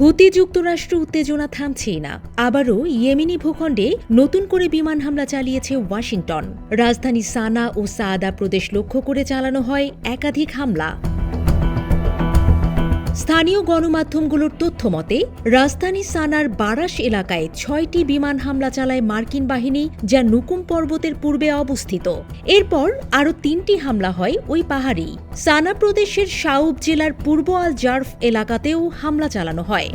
হুতি যুক্তরাষ্ট্র উত্তেজনা থামছেই না। আবারও ইয়েমিনি ভূখণ্ডে নতুন করে বিমান হামলা চালিয়েছে ওয়াশিংটন। রাজধানী সানা ও সাদা প্রদেশ লক্ষ্য করে চালানো হয় একাধিক হামলা। স্থানীয় গণমাধ্যমগুলোর তথ্য মতে, রাজধানী সানার বারাস এলাকায় ছয়টি বিমান হামলা চালায় মার্কিন বাহিনী যা নুকুম পর্বতের পূর্বে অবস্থিত। এরপর আরও তিনটি হামলা হয় ওই পাহাড়েই। সানা প্রদেশের সাউব জেলার পূর্ব আল জার্ফ এলাকাতেও হামলা চালানো হয়।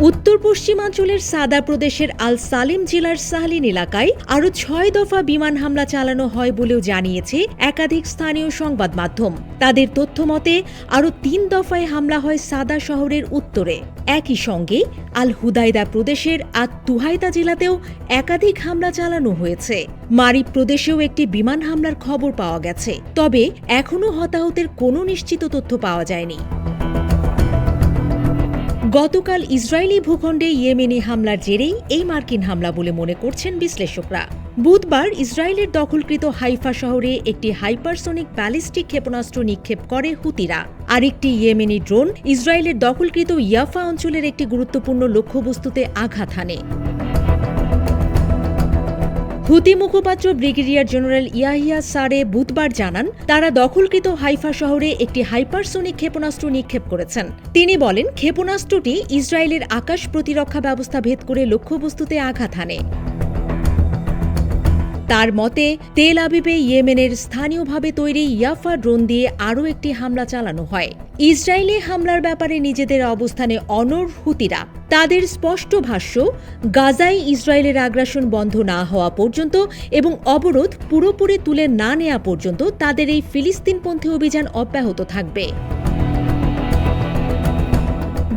উত্তর পশ্চিমাঞ্চলের সাদা প্রদেশের আল সালেম জেলার সাহলিন এলাকায় আরও ছয় দফা বিমান হামলা চালানো হয় বলেও জানিয়েছে একাধিক স্থানীয় সংবাদ মাধ্যম। তাদের তথ্য মতে, আরও তিন দফায় হামলা হয় সাদা শহরের উত্তরে। একই সঙ্গে আল হুদাইদা প্রদেশের আত তুহাইদা জেলাতেও একাধিক হামলা চালানো হয়েছে। মারিব প্রদেশেও একটি বিমান হামলার খবর পাওয়া গেছে। তবে এখনও হতাহতের কোনো নিশ্চিত তথ্য পাওয়া যায়নি। গতকাল ইসরায়েলি ভূখণ্ডে ইয়েমেনি হামলার জেরেই এই মার্কিন হামলা বলে মনে করছেন বিশ্লেষকরা। বুধবার ইসরায়েলের দখলকৃত হাইফা শহরে একটি হাইপারসোনিক ব্যালিস্টিক ক্ষেপণাস্ত্র নিক্ষেপ করে হুতিরা। আরেকটি ইয়েমেনি ড্রোন ইসরায়েলের দখলকৃত ইয়াফা অঞ্চলের একটি গুরুত্বপূর্ণ লক্ষ্যবস্তুতে আঘাত হানে। হুতি মুখপাত্র ব্রিগেডিয়ার জেনারেল ইয়াহিয়া সারে বুধবার জানান, তারা দখলকৃত হাইফা শহরে একটি হাইপারসোনিক ক্ষেপণাস্ত্র নিক্ষেপ করেছেন। তিনি বলেন, ক্ষেপণাস্ত্রটি ইসরায়েলের আকাশ প্রতিরক্ষা ব্যবস্থা ভেদ করে লক্ষ্যবস্তুতে আঘাত হানে। তার মতে, তেল আবিবে ইয়েমেনের স্থানীয়ভাবে তৈরি ইয়াফা ড্রোন দিয়ে আরও একটি হামলা চালানো হয়। ইসরায়েলি হামলার ব্যাপারে নিজেদের অবস্থানে অনর হুতিরা। তাদের স্পষ্ট ভাষ্য, গাজায় ইসরায়েলের আগ্রাসন বন্ধ না হওয়া পর্যন্ত এবং অবরোধ পুরোপুরি তুলে না নেওয়া পর্যন্ত তাদের এই ফিলিস্তিনপন্থী অভিযান অব্যাহত থাকবে।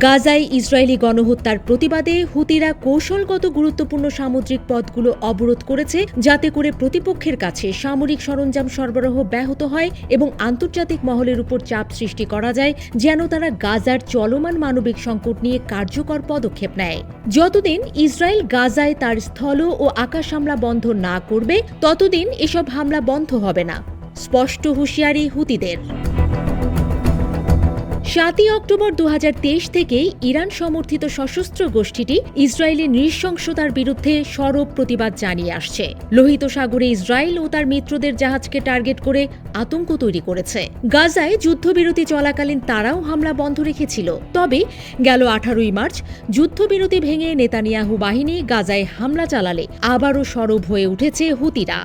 গাজায় ইসরায়েলি গণহত্যার প্রতিবাদে হুতিরা কৌশলগত গুরুত্বপূর্ণ সামুদ্রিক পথগুলো অবরোধ করেছে যাতে করে প্রতিপক্ষের কাছে সামরিক সরঞ্জাম সরবরাহ ব্যাহত হয় এবং আন্তর্জাতিক মহলের উপর চাপ সৃষ্টি করা যায়, যেন তারা গাজার চলমান মানবিক সংকট নিয়ে কার্যকর পদক্ষেপ নেয়। যতদিন ইসরায়েল গাজায় তার স্থল ও আকাশ হামলা বন্ধ না করবে, ততদিন এসব হামলা বন্ধ হবে না। স্পষ্ট হুঁশিয়ারি হুতিদের। সাতই অক্টোবর দু হাজার তেইশ থেকেই ইরান সমর্থিত সশস্ত্র গোষ্ঠীটি ইসরায়েলের নৃশংসতার বিরুদ্ধে সরব প্রতিবাদ জানিয়ে আসছে। লোহিত সাগরে ইসরায়েল ও তার মিত্রদের জাহাজকে টার্গেট করে আতঙ্ক তৈরি করেছে। গাজায় যুদ্ধবিরতি চলাকালীন তারাও হামলা বন্ধ রেখেছিল। তবে গেল আঠারোই মার্চ, যুদ্ধবিরতি ভেঙে নেতানিয়াহু বাহিনী গাজায় হামলা চালালে আবারও সরব হয়ে উঠেছে হুতিরা।